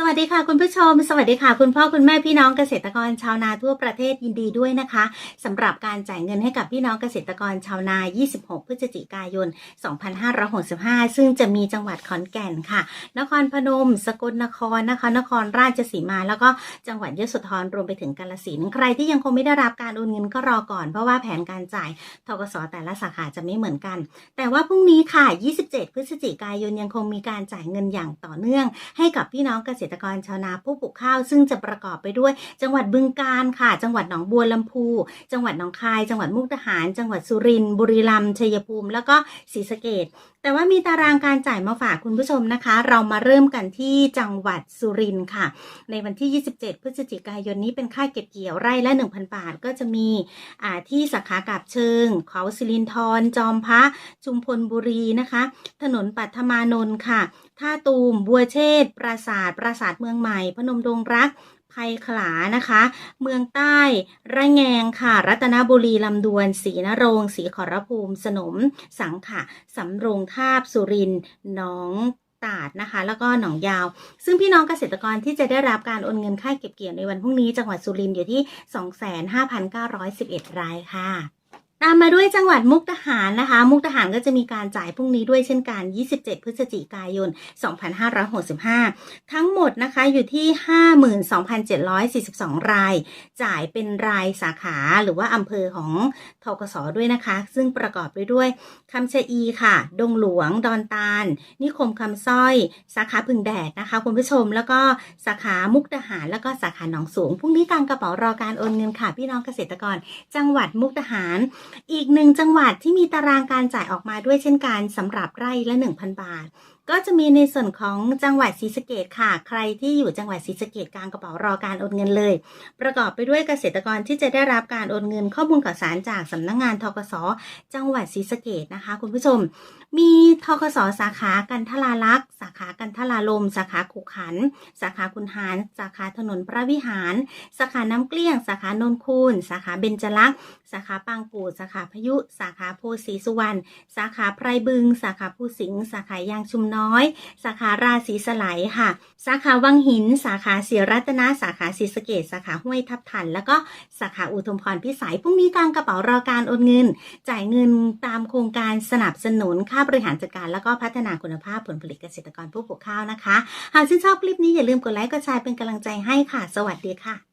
สวัสดีค่ะคุณผู้ชม สวัสดีค่ะ คุณพ่อคุณแม่พี่น้องเกษตรกรชาวนาทั่วประเทศยินดีด้วยนะคะสำหรับการจ่ายเงินให้กับพี่น้องเกษตรกรชาวนา 26 พฤศจิกายน 2565 ซึ่งจะมีจังหวัดขอนแก่นค่ะ นครพนม สกลนครนะคะ นครราชสีมา แล้วก็จังหวัดยโสธรรวมไปถึงกาฬสินธุ์ใครที่ยังคงไม่ได้รับการโอนเงินก็รอก่อนเพราะว่าแผนการจ่ายทกสแต่ละสาขาจะไม่เหมือนกัน แต่ว่าพรุ่งนี้ค่ะ 27 พฤศจิกายนยังคงมีการจ่ายเงินอย่างต่อเนื่อง ให้กับพี่น้องเกษตรกรชาวนาผู้ปลูกข้าว ซึ่งจะประกอบไปด้วย จังหวัดบึงกาฬค่ะ จังหวัดหนองบัวลำพู จังหวัดหนองคาย จังหวัดมุกดาหาร จังหวัดสุรินทร์บุรีรัมย์ชัยภูมิ แล้วก็ศรีสะเกดแต่ว่ามีตารางการจ่ายมาฝากคุณผู้ชมนะคะ เรามาเริ่มกันที่จังหวัดสุรินทร์ค่ะ ในวันที่ 27 พฤศจิกายนนี้เป็นค่าเก็บเกี่ยวไร่ละ 1,000 บาท ก็จะมีที่สาขากาบเชิง เขาสิรินทรจอมพระชุมพลบุรีนะคะ ถนนปัทมานนท์ค่ะท่าตูม บัวเชษปราสาท ปราสาทเมืองใหม่ พนมดงรัก ไทยขลานะคะ เมืองใต้ระแงงค่ะ รัตนบุรีลำดวนศรีนรงศรีขอรภูมิ สนม สังขะสำโรงทาบสุรินหนองตาดนะคะ แล้วก็หนองยาว ซึ่งพี่น้องเกษตรกรที่จะได้รับการโอนเงินค่าเก็บเกี่ยวในวันพรุ่งนี้จังหวัดสุรินทร์อยู่ที่ 25,911 รายค่ะ ตามมาด้วยจังหวัดมุกดาหารนะคะ มุกดาหารก็จะมีการจ่ายพรุ่งนี้ด้วยเช่นกัน 27 พฤศจิกายน 2565 ทั้งหมดนะคะอยู่ที่ 52,742 ราย จ่ายเป็นรายสาขาหรือว่าอำเภอของทกสด้วยนะคะ ซึ่งประกอบไปด้วยคำชะอีค่ะ ดงหลวง ดอนตาล นิคมคำสร้อย สาขาพึงแดดนะคะคุณผู้ชม แล้วก็สาขามุกดาหาร แล้วก็สาขาหนองสูงพรุ่งนี้กางกระเป๋ารอการโอนเงินค่ะพี่น้องเกษตรกร จังหวัดมุกดาหารอีกหนึ่งจังหวัดที่มีตารางการจ่ายออกมาด้วยเช่นกันสำหรับไร่ละ 1,000 บาท ก็จะมีในส่วนของจังหวัดศรีสะเกดค่ะ ใครที่อยู่จังหวัดศรีสะเกดกลางกระเป๋ารอการโอนเงินเลย ประกอบไปด้วยเกษตรกรที่จะได้รับการโอนเงินข้อมูลข่าวสารจากสำนักงงานทกสจังหวัดศรีสะเกดนะคะ คุณผู้ชม มีทกสสาขากันทลาลักษ์ สาขากันทลาลม สาขาขุขัน สาขาคุณหาร สาขาถนนพระวิหาร สาขาน้ำเกลี้ยง สาขานนคูนสาขาเบญจลักษ์ สาขาปางกูดสาขาพยุ สาขาโพธิ์ศรีสุวรรณ สาขาไพรบึง สาขาผู้สิงห์ สาขายางชุมนอย สาขาราศีสไลค่ะ สาขาวังหิน สาขาศรีรัตนะสาขาศรีสเกดสาขาห้วยทับทัน แล้วก็สาขาอุทุมพรพิสัยพรุ่งนี้กลางกระเป๋ารอการโอนเงิน จ่ายเงินตามโครงการสนับสนุนค่าบริหารจัดการ แล้วก็พัฒนาคุณภาพผลผลิตเกษตรกรผู้ปลูกข้าวนะคะ หากชื่นชอบคลิปนี้อย่าลืมกดไลค์กดแชร์เป็นกำลังใจให้ค่ะ สวัสดีค่ะ